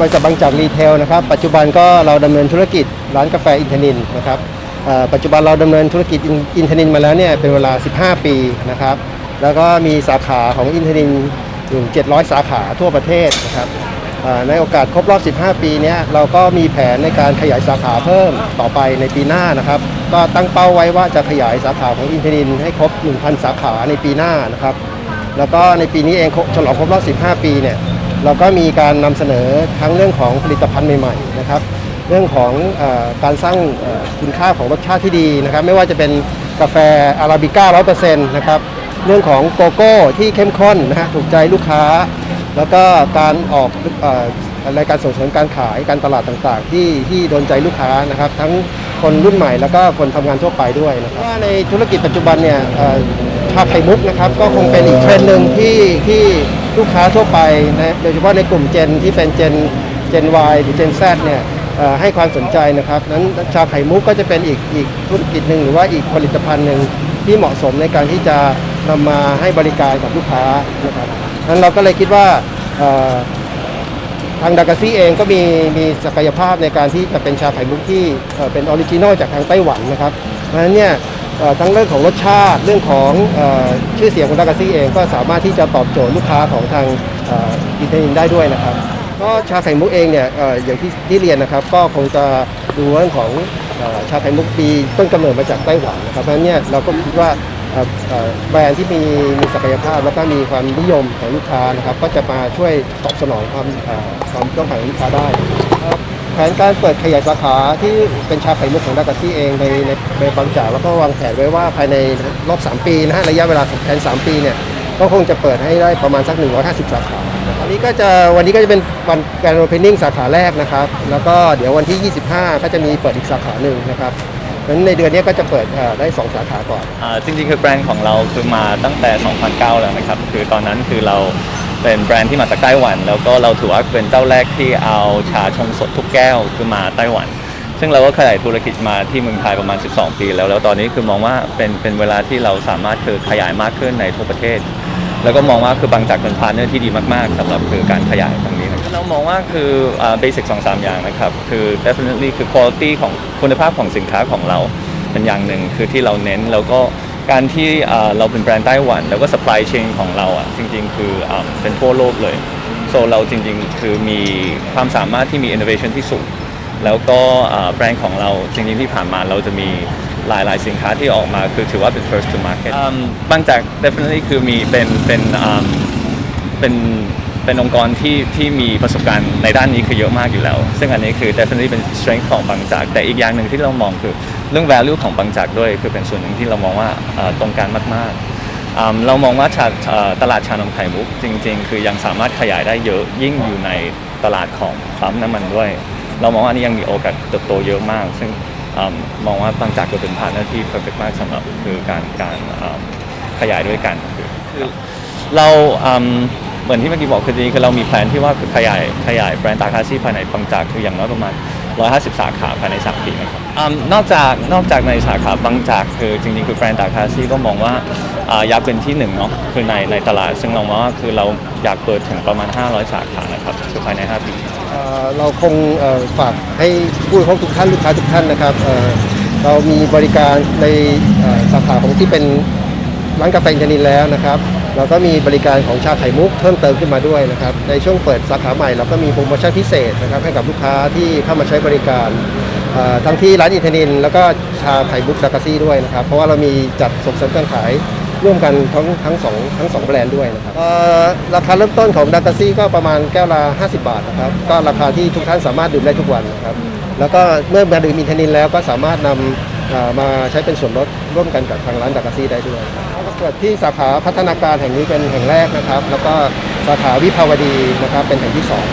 บริษัทบางจากรีเทลนะครับ ปัจจุบันก็เราดำเนินธุรกิจร้านกาแฟอินทนินนะครับปัจจุบันเราดำเนินธุรกิจอินทนินมาแล้วเนี่ยเป็นเวลา 15 ปีนะครับ แล้วก็มีสาขาของอินทนินอยู่ 700 สาขาทั่วประเทศนะครับในโอกาสครบรอบ 15 ปีเนี้ยเราก็มีแผนในการขยายสาขาเพิ่มต่อไปในปีหน้านะครับ ก็ตั้งเป้าไว้ว่าจะขยายสาขาของอินทนินให้ครบ 1,000 สาขาในปีหน้านะครับ แล้วก็ในปีนี้เองฉลองครบรอบ 15 ปีเนี่ย เราก็มีการนำเสนอทั้งเรื่องของผลิตภัณฑ์ใหม่ๆนะครับ เรื่องของอการสร้างคุณค่าของรสชาติที่ดีนะครับ ไม่ว่าจะเป็นกาแฟอาราบิก้า100%นะครับ เรื่องของโกโก้ที่เข้มข้นนะฮะถูกใจลูกค้า แล้วก็การออกอ่อรายการส่งเสริมการขายการตลาดต่างๆ ที่ที่โดนใจลูกค้านะครับ ทั้งคนรุ่นใหม่แล้วก็คนทำงานทั่วไปด้วยนะครับว่าในธุรกิจปัจจุบันเนี่ยาไข่มุกนะครับก็คงเป็นอีกเทรนด์หนึ่งที่ที่ลูกค้าทั่วไปนะโดยเฉพาะในกลุ่มเจนที่เป็นเจนเจน Y หรือเจน Z เนี่ยให้ความสนใจนะครับนั้นชาไข่มุกก็จะเป็นอีกอีกธุรกิจหนึ่งหรือว่าอีกผลิตภัณฑ์หนึ่งที่เหมาะสมในการที่จะนำมาให้บริการกับลูกค้านะครับนั้นเราก็เลยคิดว่าทางดากาซี่เองก็มีมีศักยภาพในการที่จะเป็นชาไข่มุกที่เป็นออริจินอลจากทางไต้หวันนะครับเพราะฉะนั้นเนี่ย ทั้งเรื่องของรสชาติเรื่องของอชื่อเสียงของดากาซี่เองก็สามารถที่จะตอบโจทย์ลูกค้าของทางอินเทอร์เน็ตได้ด้วยนะครับก็ชาไข่มุกเองเนี่ยออย่างที่ที่เรียนนะครับ ก็คงจะดูเรื่องของอชาไข่มุกปีต้นกำเนิดมาจากไต้หวันนะครับเพราะนั้นเนี่ยเราก็คิดว่าแบรนด์ที่มีมีศักยภาพแล้วก็มีความนิยมของลูกค้านะครับ ก็จะมาช่วยตอบสนองความความต้องการของลูกค้าได้ครับ ผนการเปิดขยายสาขาที่เป็นชาไข่มุกของดากาซี่เองในในในบางจากแล้วก็วางแผนไว้ว่าภายในรอบ 3 ปีนะฮะระยะเวลาแผน 3 ปีเนี่ยก็คงจะเปิดให้ได้ประมาณสัก 150 สาขาอันนี้ก็จะวันนี้ก็จะเป็นวันการโอเพนนิ่งสาขาแรกนะครับ แล้วก็เดี๋ยววันที่ 25 ก็จะมีเปิดอีกสาขาหนึ่งนะครับเพราะฉะนั้นในเดือนนี้ก็จะเปิดได้ 2 สาขาก่อนอจริงๆ คือแบรนด์ของเราคือมาตั้งแต่ 2009 แล้วนะครับ คือตอนนั้นคือเรา เป็นแบรนด์ที่มาจากไต้หวัน แล้วก็เราถือว่าเป็นเจ้าแรกที่เอาชาชงสดทุกแก้วคือมาไต้หวัน ซึ่งเราก็ขยายธุรกิจมาที่เมืองไทยประมาณ 12 ปี แล้วแล้วตอนนี้คือมองว่าเป็นเป็นเวลาที่เราสามารถคือขยายมากขึ้นในทั่วประเทศ แล้วก็มองว่าคือบางจากเป็นพาร์ทเนอร์ที่ดีมากๆสำหรับคือการขยายตรงนี้นะครับเรามองว่าคือเบสิกสองสามอย่างนะครับคือ definitely คือ quality ของคุณภาพของสินค้าของเราเป็นอย่างหนึ่งคือที่เราเน้นแล้วก็ การที่เอ่อเราเป็นแบรนด์ไต้หวัน แล้วก็ supply chain ของเราอะจริง ๆ คือเอ่อเป็นทั่วโลกเลย โซเราจริงๆ คือมีความสามารถที่มี innovation ที่สูง แล้วก็เอ่อแบรนด์ของเราจริงๆที่ผ่านมาเราจะมีหลายๆ สินค้าที่ออกมาคือถือว่าเป็น first to market อืมบางจาก definitely คือมีเป็นเป็นอืมเป็นเป็นองค์กรที่ที่มีประสบการณ์ในด้านนี้คือเยอะมากอยู่แล้ว ซึ่งอันนี้คือ definitely เป็น strength ของบางจาก แต่อีกอย่างหนึ่งที่เรามองคือ เรื่อง value ของบางจากด้วย คือเป็นส่วนหนึ่งที่เรามองว่าเอ่อตรงกันมากๆอืมเรามองว่าชาเอ่อตลาดชานมไข่มุกจริง ๆ คือยังสามารถขยายได้เยอะยิ่งอยู่ในตลาดของปั๊มน้ำมันด้วย เรามองว่าอันนี้ยังมีโอกาสเติบโตเยอะมาก ซึ่งอืมมองว่าบางจากก็เป็นพาร์ทเนอร์ที่ perfect มากสำหรับคือการการอืมขยายด้วยกันคือคือเราอืมเหมือนที่เมื่อกี้บอกคือจริงๆคือเรามีแผนที่ว่าคือขยายขยายแบรนด์ตาคาซี่ภายในบางจากคืออย่างน้อยประมาณ 150 สาขาภายใน 3 ปีนะครับอืมนอกจากนอกจากในสาขาบางจากคือจริงๆ คือแบรนด์ตาคาซี่ก็มองว่าอ่าอยากเป็นที่หนึ่งเนาะคือในในตลาด ซึ่งเรามองว่าคือเราอยากเปิดถึงประมาณ 500 สาขานะครับคือภายใน 5 ปี เอ่อเราคงเอ่อฝากให้ผู้บริโภคทุกท่านลูกค้าทุกท่านนะครับเอ่อเรามีบริการในเอ่อสาขาของที่เป็นร้านกาแฟอินเทอร์เน็ตแล้วนะครับ เราก็มีบริการของชาไข่มุกเพิ่มเติมขึ้นมาด้วยนะครับ ในช่วงเปิดสาขาใหม่เราก็มีโปรโมชั่นพิเศษนะครับให้กับลูกค้าที่เข้ามาใช้บริการเอ่อทั้งที่ร้านอินเทอร์เน็ตแล้วก็ชาไข่มุกดากาซี่ด้วยนะครับ เพราะว่าเรามีจัดส่งเสริมการขายร่วมกันทั้งทั้งสองทั้งสองแบรนด์ด้วยนะครับเอ่อราคาเริ่มต้นของดากาซี่ก็ประมาณแก้วละ 50 บาทนะครับ ก็ราคาที่ทุกท่านสามารถดื่มได้ทุกวันนะครับ แล้วก็เมื่อมาดื่มอินเทนินแล้วก็สามารถนำเอ่อมาใช้เป็นส่วนลดร่วมกันกับทางร้านดากาซี่ได้ด้วยครับ เปิดที่สาขาพัฒนาการแห่งนี้เป็นแห่งแรกนะครับ แล้วก็สาขาวิภาวดีนะครับเป็นแห่งที่สอง